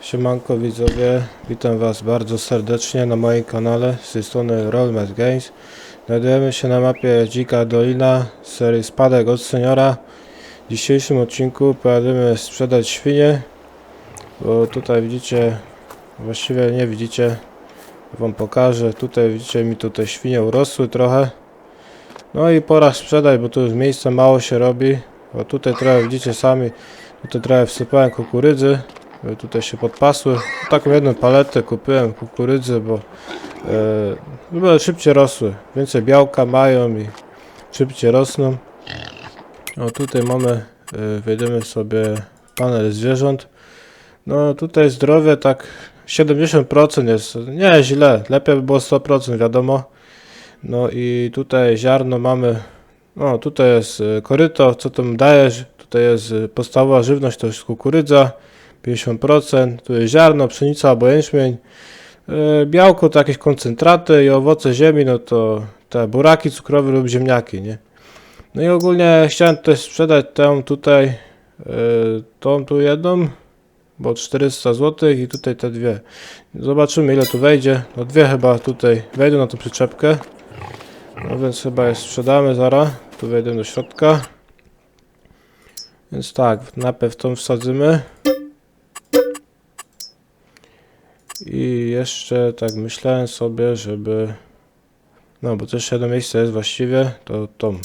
Siemanko widzowie, witam was bardzo serdecznie na moim kanale z tej strony Rollmet Games. Znajdujemy się na mapie Dzika Dolina serii Spadek od Seniora. W dzisiejszym odcinku pojadę sprzedać świnie, bo tutaj widzicie, właściwie nie widzicie, wam pokażę, tutaj widzicie mi tutaj świnie urosły trochę. No i pora sprzedać, bo tu już miejsca mało się robi, bo tutaj trochę widzicie sami, tutaj trochę wsypałem kukurydzy, tutaj się podpasły. Taką jedną paletę kupiłem kukurydzy, bo żeby szybciej rosły. Więcej białka mają i szybciej rosną. O tutaj mamy, e, wejdziemy sobie panel zwierząt. No tutaj zdrowie tak 70% jest, nie źle, lepiej by było 100% wiadomo. No i tutaj ziarno mamy, no tutaj jest e, koryto, co tam dajesz, tutaj jest e, podstawowa żywność, to jest kukurydza, 50%, tu jest ziarno, pszenica albo jęczmień, e, białko to jakieś koncentraty i owoce ziemi, no to te buraki cukrowe lub ziemniaki, nie? No i ogólnie chciałem tutaj sprzedać tę tutaj, e, tą tu jedną, bo 400 zł i tutaj te dwie. Zobaczymy ile tu wejdzie, no dwie chyba tutaj wejdą na tą przyczepkę. No więc chyba je sprzedamy zaraz. Tu wejdę do środka. Więc tak, najpierw tą wsadzimy. I jeszcze tak myślałem sobie, żeby... No, bo też jedno miejsce jest właściwie, to tą.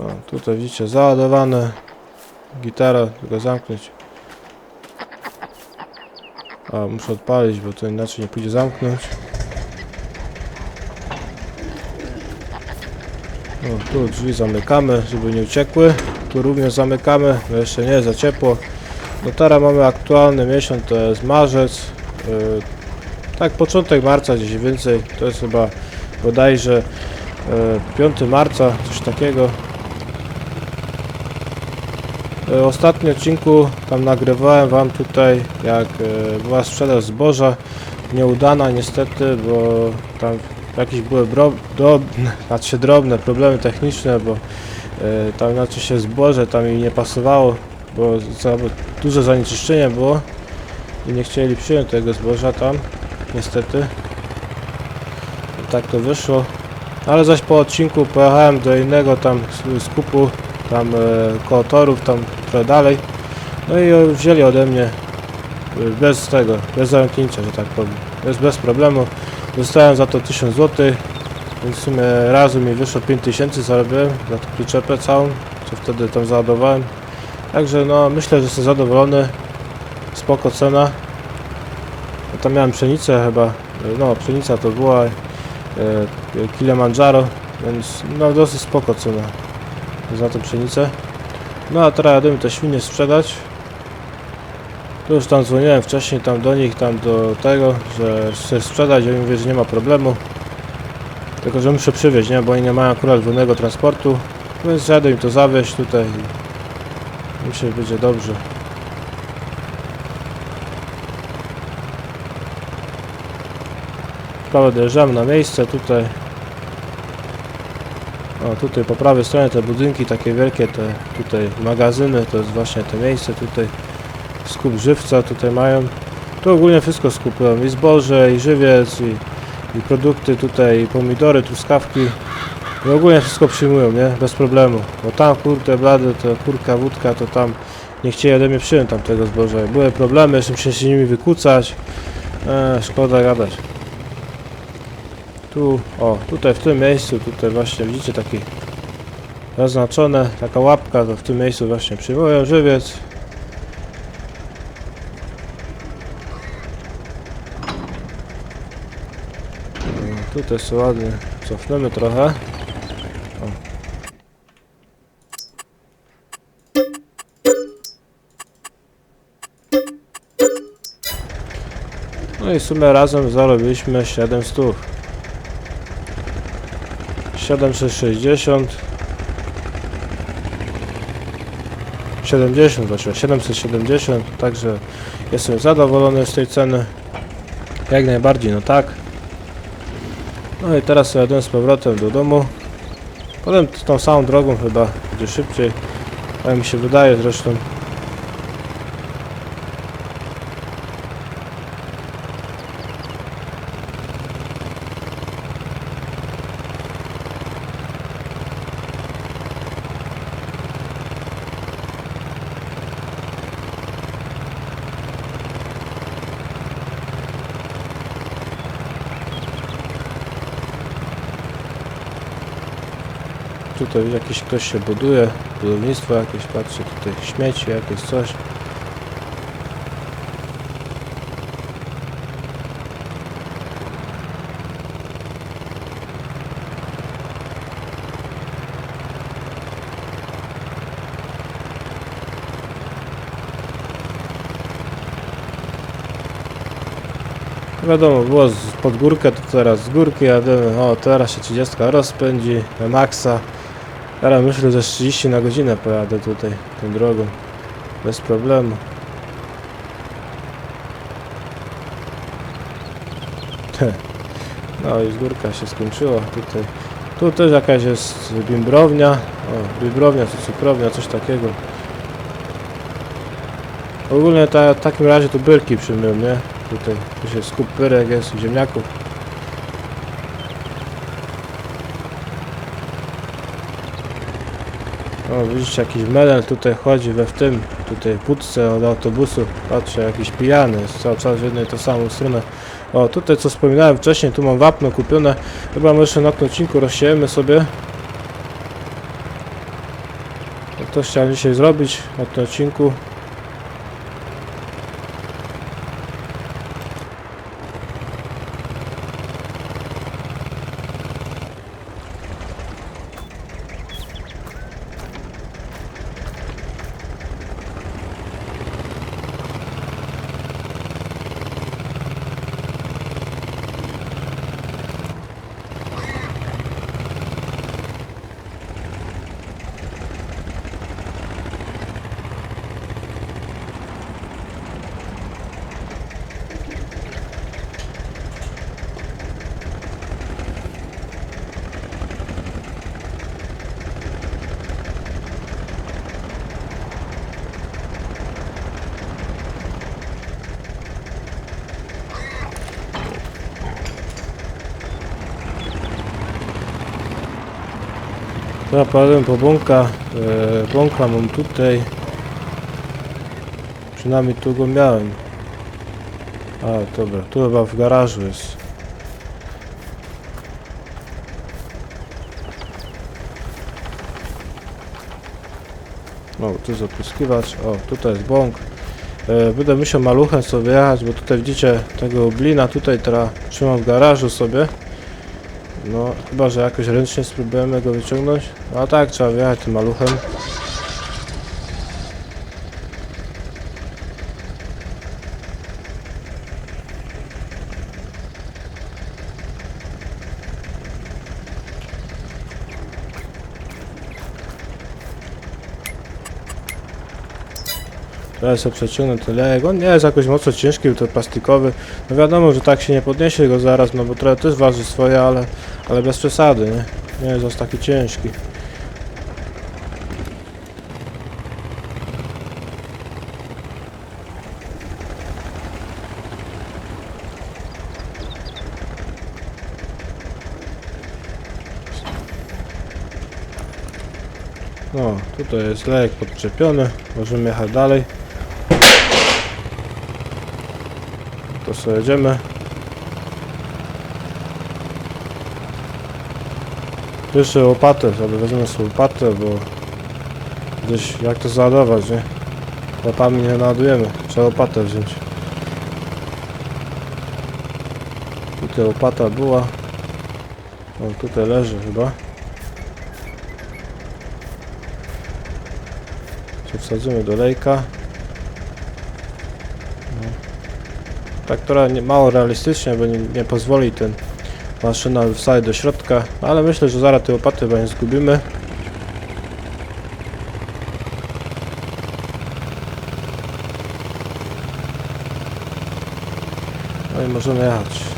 O, tutaj widzicie załadowane. Gitara, tylko zamknąć. A, muszę odpalić, bo to inaczej nie pójdzie zamknąć. O, tu drzwi zamykamy, żeby nie uciekły. Tu również zamykamy, bo jeszcze nie za ciepło. No teraz mamy aktualny miesiąc, to jest marzec. Yy, tak, początek marca gdzieś więcej. To jest chyba bodajże yy, 5 marca, coś takiego. E, ostatnim odcinku tam nagrywałem wam tutaj jak była sprzedaż zboża nieudana niestety, bo tam jakieś były do, znaczy drobne problemy techniczne, bo tam znaczy się zboże tam mi nie pasowało, bo za duże zanieczyszczenie było i nie chcieli przyjąć tego zboża tam niestety. I tak to wyszło. Ale zaś po odcinku pojechałem do innego tam skupu tam e, koło tam trochę dalej. No i e, wzięli ode mnie e, bez tego, bez zamknięcia, że tak powiem. Bez, bez problemu. Dostałem za to 1000 zł, więc w sumie razem mi wyszło 5000 zarobiłem za tą przyczepę całą, co wtedy tam załadowałem. Także no myślę, że jestem zadowolony. Spoko cena. Ja tam miałem pszenicę chyba, no pszenica to była e, Kilimanjaro, więc no dosyć spoko cena za tą pszenicę. No a teraz jadę te świnie sprzedać. Tu już tam dzwoniłem wcześniej tam do nich, tam do tego, że chcę sprzedać, oni mówią, że nie ma problemu. Tylko, że muszę przywieźć, nie? Bo oni nie mają akurat wolnego transportu. Więc jadę im to zawieźć tutaj i myślę, że będzie dobrze. Prawo dojeżdżamy na miejsce tutaj. O, tutaj po prawej stronie te budynki takie wielkie, te tutaj magazyny, to jest właśnie to miejsce tutaj. Skup żywca tutaj mają. Tu ogólnie wszystko skupują, i zboże, i żywiec, i, i produkty tutaj, pomidory, truskawki. I ogólnie wszystko przyjmują, nie? Bez problemu. Bo tam kurde blady, to kurka, wódka, to tam nie chcieli ode mnie przyjąć tamtego zboża. Były problemy, jeszcze muszę się nimi wykłócać. Eee, szkoda gadać. Tu, o, tutaj w tym miejscu, tutaj właśnie widzicie taki zaznaczone, taka łapka, to w tym miejscu właśnie przyjmują żywiec. O, Tutaj sobie ładnie cofnemy trochę. O. No i w sumie razem zarobiliśmy 700. 760 70 właściwie 770 także jestem zadowolony z tej ceny jak najbardziej no tak no i teraz jadę z powrotem do domu Potem tą samą drogą chyba będzie szybciej. Tak mi się wydaje zresztą. Tutaj jakiś ktoś się buduje, budownictwo jakieś, patrzcie, tutaj śmieci jakieś coś. Wiadomo, było z pod górkę, to teraz z górki jadę. O, teraz się 30 rozpędzi na maksa. Teraz myślę, że z 30 na godzinę pojadę tutaj tą drogą. Bez problemu. No i z górka się skończyła tutaj. Tu też jakaś jest bimbrownia. O, bimbrownia czy cukrownia, coś takiego. Ogólnie ta, w takim razie tu byrki przyjmują, nie? Tutaj, tu się skup pyrek jest, ziemniaków. O, widzicie, jakiś medal tutaj chodzi we w tym, tutaj pudce od autobusu. Patrzę, jakiś pijany jest cały czas w jednej to samą stronę. O, tutaj co wspominałem wcześniej, tu mam wapno kupione. Chyba może na odcinku rozsiejemy sobie. To chciałem dzisiaj zrobić na odcinku. Ja padłem po bąka, e, bąka mam tutaj. Przynajmniej tu go miałem. A, dobra, tu chyba w garażu jest. O, tu jest opryskiwacz. O, tutaj jest bąk. E, będę musiał maluchem sobie jechać, bo tutaj widzicie tego blina tutaj teraz trzymam w garażu sobie. No, chyba, że jakoś ręcznie spróbujemy go wyciągnąć. No tak, trzeba wjechać tym maluchem. Teraz sobie przeciągnę ten lejek. On nie jest jakoś mocno ciężki, to plastikowy. No wiadomo, że tak się nie podniesie go zaraz, no bo trochę też waży swoje, ale, ale bez przesady, nie? Nie jest aż taki ciężki. No, tutaj jest lejek podczepiony. Możemy jechać dalej. To sobie jedziemy. Jeszcze łopatę, sobie wezmę sobie łopatę, bo gdzieś jak to załadować, nie? Łapami nie naładujemy, trzeba łopatę wziąć. Tutaj łopata była. O, tutaj leży chyba. Wsadzimy do lejka. No. Tak trochę nie, mało realistycznie, bo nie, nie pozwoli ten maszyna wsadzić do środka, ale myślę, że zaraz te łopaty chyba nie zgubimy. No i możemy jechać.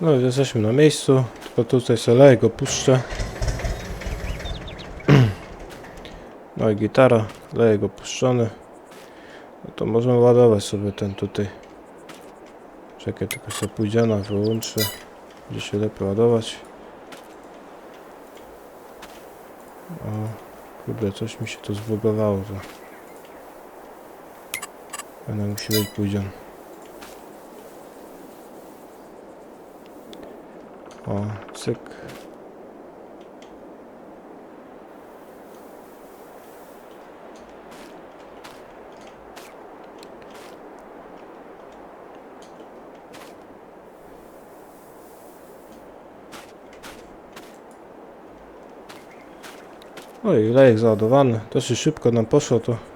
No jesteśmy na miejscu, tylko tutaj sobie go puszczę. No i gitara, leję go puszczony. No to możemy ładować sobie ten tutaj. Czekaj, tylko sobie pójdzie na wyłączę. Będzie się lepiej ładować. O, kurde, coś mi się tu zbugowało. To. Będę musi być pójdzie. O, cyk. I lejek załadowany. Dosyć szybko nam poszło to.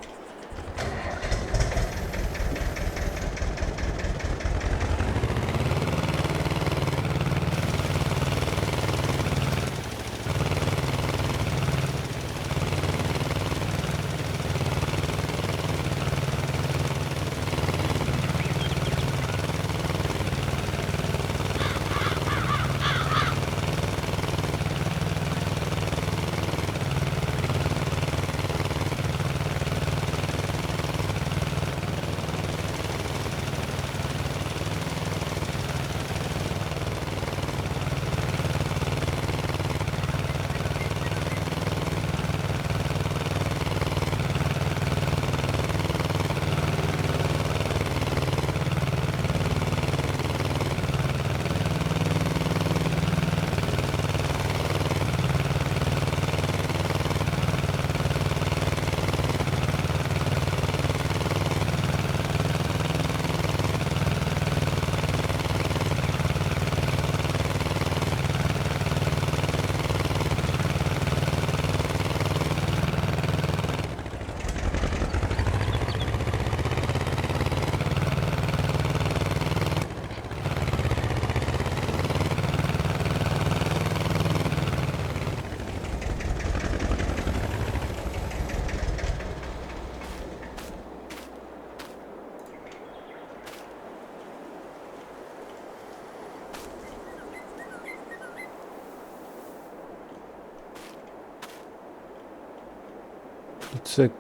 Cyk.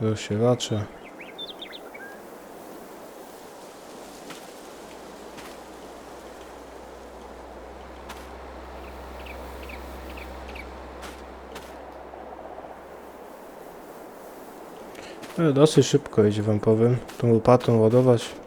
Rozsiewacze. E, Dosyć szybko idzie wam powiem. Tą łopatą ładować.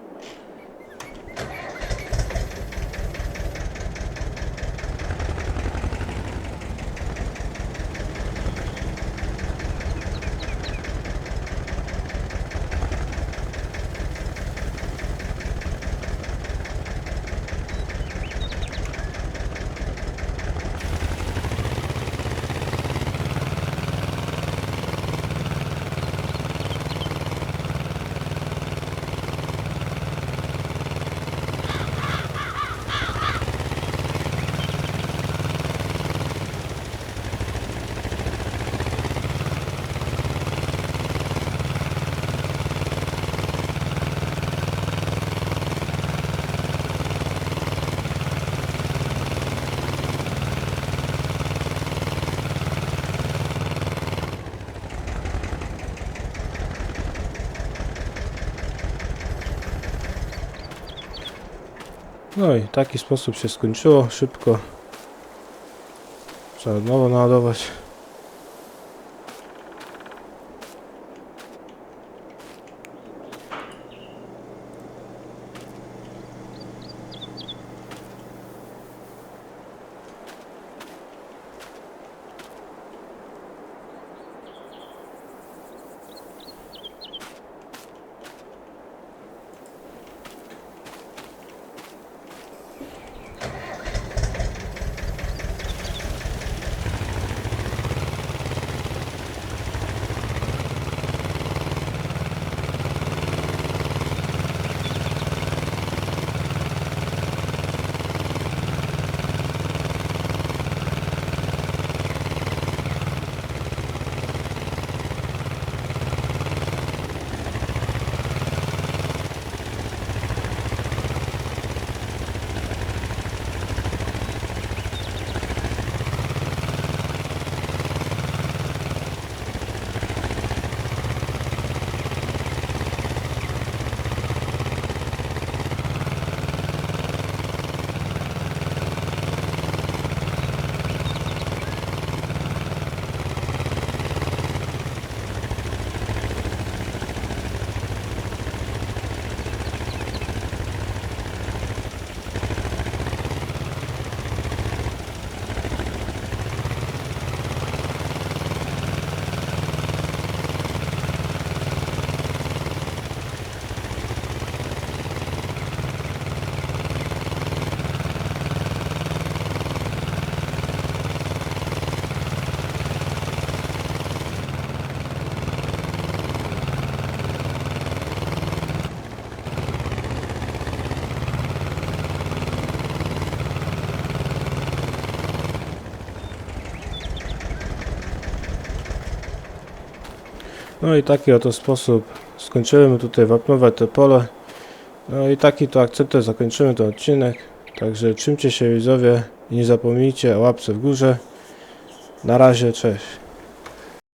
No i taki sposób się skończyło. Szybko. Trzeba od nowa naładować. No i taki oto sposób skończymy tutaj wapnować te pole. No i taki to akcentem zakończymy ten odcinek. Także trzymcie się widzowie i nie zapomnijcie o łapce w górze. Na razie, cześć.